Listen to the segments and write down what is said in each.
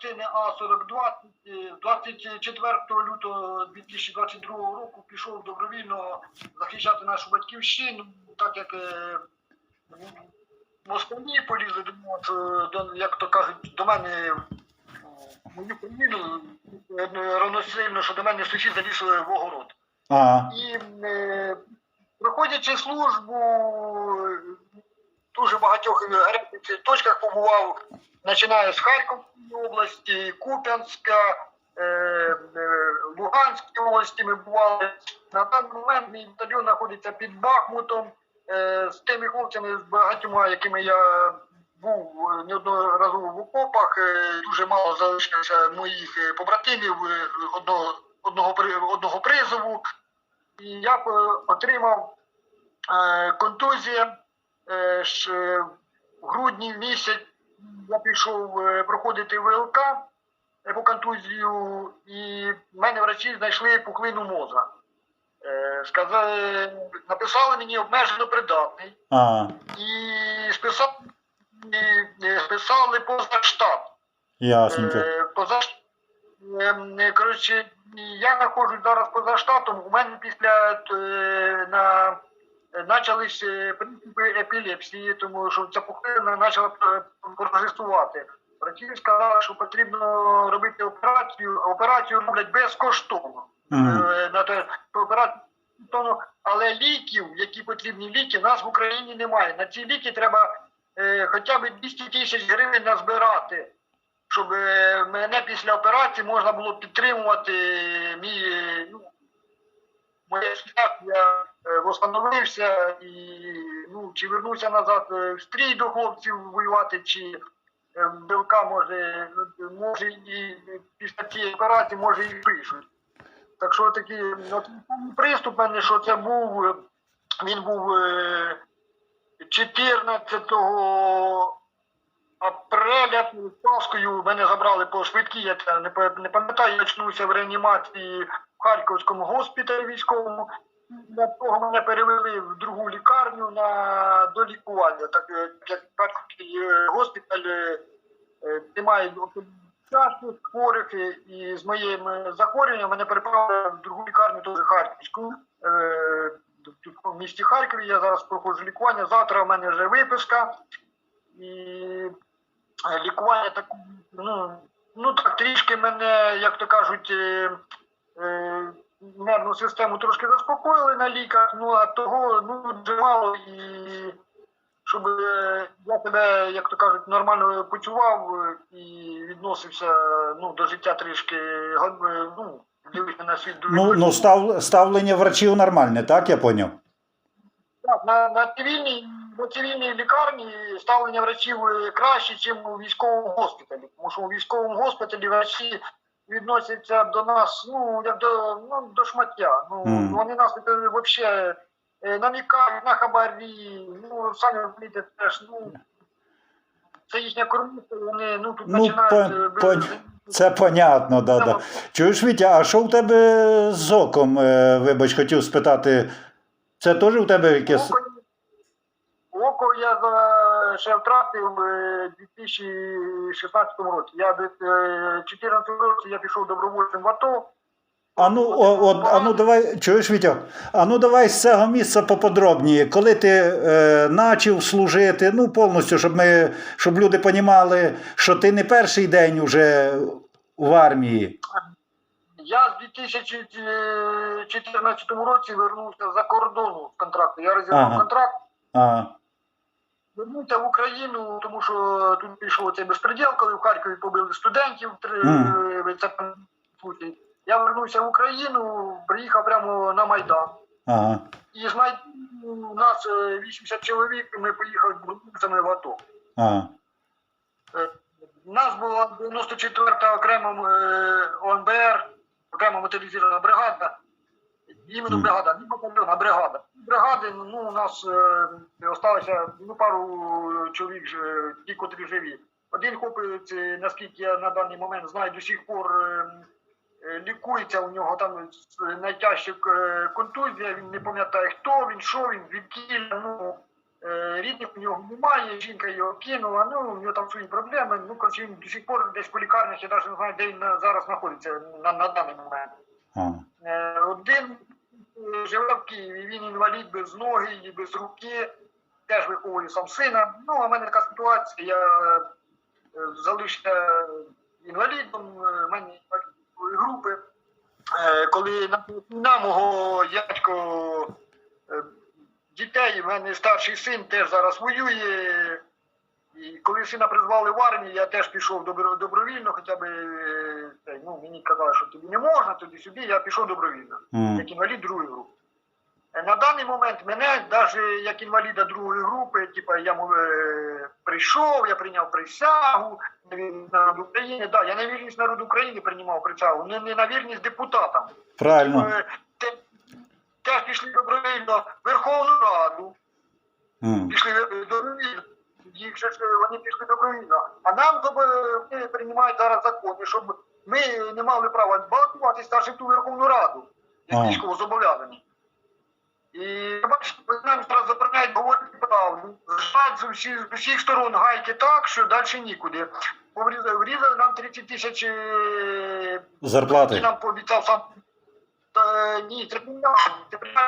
частини А-42 е, 24 лютого 2022 року пішов добровільно захищати нашу батьківщину, так як е, москалі полізли до, нас, е, як то кажуть, до мене мою країну е, равносильно, що до мене сусід заліз в огород. Ага. І е, проходячи службу, е, дуже багатьох гарячих точках побував, починаю з Харківської області, Куп'янська, е, е, Луганської області ми бували. На даний момент мій батальйон знаходиться під Бахмутом е, з тими хлопцями, з багатьма, якими я був неодноразово в окопах. Дуже мало залишилося моїх побратимів одного, одного, одного призову. І я отримав контузію. Е, ж, е, в грудні місяць я пішов е, проходити ВЛК по контузію, і в мене врачі знайшли пухлину мозга. Е, сказали, написали мені обмежено придатний Ага. і списали, списали поза штат. Ясненько. Поза коротше, я знаходжусь зараз поза штатом. У мене після на почались е, епілепсії, тому що ця пухлина почала прогресувати. Врачі сказали, що потрібно робити операцію. Операцію роблять безкоштовно. Е, на те, операцію. Але ліків, які потрібні ліки, нас в Україні немає. На ці ліки треба е, хоча б 200 тисяч гривень назбирати щоб е, мене після операції можна було підтримувати мій е, ну, моє е, восстановився і ну, чи вернуся назад е, в стрій до хлопців воювати, чи е, БЛК може, може і після цієї операції може і пишуть. Так що такий от, приступ мене, що це був, е, він був е, 14 апреля перед Пасхою мене забрали по швидкій, я це не пам'ятаю, я очнувся в реанімації в Харківському госпіталі військовому. Для того мене перевели в другу лікарню на долікування. Так е, як Харківський госпіталь е, е, часу хворих і з моїм захворюванням мене переправили в другу лікарню, теж Харківську. В місті Харкові я зараз проходжу лікування. Завтра в мене вже виписка. І лікування так, ну, ну так, трішки мене, як то кажуть, нервну систему трошки заспокоїли на ліках, ну а того ну, дуже мало і щоб е, я себе, як то кажуть, нормально почував е, і відносився ну, до життя трішки, е, ну, дивився на світ дуже Ну, ну став, ставлення врачів нормальне, так я поняв? Так, на, на цивільній на цивільній лікарні ставлення врачів краще, ніж у військовому госпіталі. Тому що у військовому госпіталі врачі відносяться до нас, ну, як до, ну, до шмаття. Ну, Мгм. Вони нас взагалі намікають на хабарі, ну, самі розумієте, теж, ну, це їхня кормушка, вони ну, тут Ну, починають... пон- е, Це понятно, да, да. Чуєш, Вітя, а що в тебе з оком? Е, Вибач, хотів спитати. Це теж у тебе якесь. Я за, ще втратив е, у 2016 році. Я десь е, 14 році я пішов добровольцем в АТО. А ну, о, от, а ну давай, чуєш, Вітя, а ну давай з цього місця поподробніше. Коли ти е, почав служити, ну повністю, щоб ми, щоб люди понімали, що ти не перший день вже в армії. Я з 2014 році вернувся за кордону з контракту. Я розірвав Ага. контракт, А, вернувся в Україну, тому що тут пішов цей безпреділ, коли в Харкові побили студентів. Три, е, це. Я вернувся в Україну, приїхав прямо на Майдан. ага. І з Майдану у нас е, 80 чоловік, і ми поїхали бурбурцями в АТО. ага. Е, У нас була 94-та окрема е, ОНБР, окрема моторизована бригада. Іменно бригада, не батальйон, а бригада. Бригади, ну, у нас е, осталося ну, пару чоловік, е, ті, котрі живі. Один хлопець, е, наскільки я на даний момент знаю, до сих пор е, е, лікується, у нього там е, найтяжча е, контузія, він не пам'ятає, хто він, що він, звідки. Ну, Е, Рідних у нього немає, жінка його кинула, ну, у нього там свої проблеми. Ну, коротше, він до сих пор десь по лікарнях, я навіть не знаю, де він зараз знаходиться на, на даний момент. Е, Один е, живе в Києві, він інвалід без ноги і без руки, теж виховує сам сина. Ну, а в мене така ситуація, я е, залишився інвалідом, е, в мене інвалід другої групи. Е, Коли на мого дядько дітей, в мене старший син теж зараз воює. І коли сина призвали в армію, я теж пішов добровільно, хоча б е, ну, мені казали, що тобі не можна, тоді сюди, я пішов добровільно, М. як інвалід другої групи. Е, На даний момент мене, навіть як інваліда другої групи, типа я е, прийшов, я прийняв присягу на вірність народу України. Да, я на вірність народу України приймав присягу, не, не на вірність депутатам. Правильно. Е, те- Теж пішли добровільно в Верховну Раду М. пішли добровільно. Їх же е, вони пішли добровільно. А нам зоб- приймають зараз закони, щоб ми не мали права балотуватися навіть в ту Верховну Раду, як військово зобов'язані. І бачите, нам зараз забороняють говорити правду. З усіх, з усіх сторон гайки так, що далі нікуди. Врізали нам 30 тисяч е, Зарплати. які нам пообіцяв сам. Та, ні. Це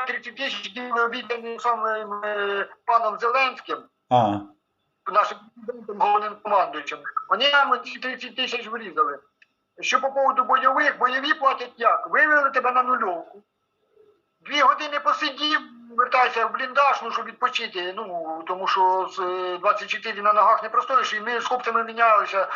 30 тисяч, які були обіцяні самим е, паном Зеленським, А. нашим головним командуючим. Вони нам ці 30 тисяч врізали. Що по поводу бойових, бойові платять як? Вивели тебе на нульовку. Дві години посидів, вертайся в бліндаж, ну, щоб відпочити. Ну, тому що з е, 24 на ногах не простоїш, і ми з хлопцями мінялися.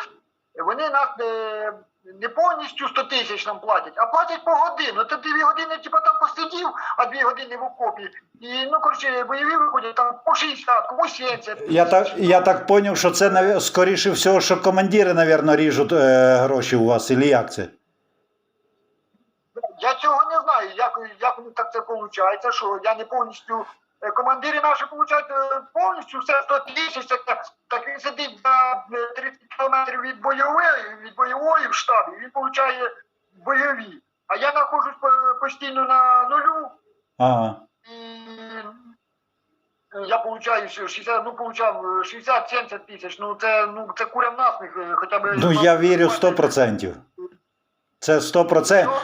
Вони нас е, не повністю 100 тисяч нам платять, а платять по годину. Ти дві години типу, там посидів, а дві години в окопі. І, ну, коротше, бойові виходять там по 60, по 70. Я так, я так поняв, що це скоріше всього, що командири, мабуть, ріжуть е, гроші у вас, і як це? Я цього не знаю, як, як так це виходить, що я не повністю. Е, Командири наші получають е, повністю все 100 тисяч, так, так він сидить за е, 30 кілометрів від бойової, від бойової в штабі, він получає бойові. А я знаходжусь по- постійно на нулю, Ага. і е, я получаю 60, ну, получав е, 60-70 тисяч, ну це, ну, це курям насміх, е, хоча б... Ну, я вірю 100%. Це 100%.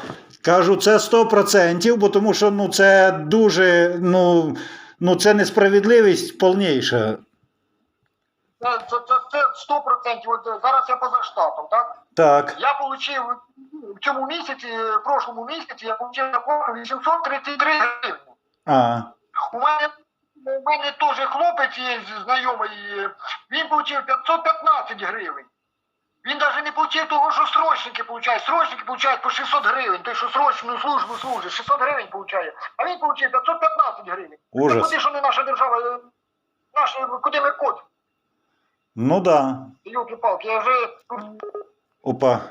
Кажу, це 100%, бо тому що ну, це дуже, ну, ну це несправедливість повніша. Це, це, це, це 100%. От е, зараз я поза штатом, так? Так. Я получив в цьому місяці, в прошлому місяці, я зарплату 833 гривні. А. У мене, у мене теж хлопець є знайомий, він получив 515 гривень. Він навіть не платить того, що срочники получають. Срочники получають по 600 гривень. Той, що срочну службу служить, 600 гривень получає. А він получає 515 гривень. Ужас. Та Куди ж не наша держава, наш, наша, куди ми код? Ну да. Йолки-палки, я вже Опа.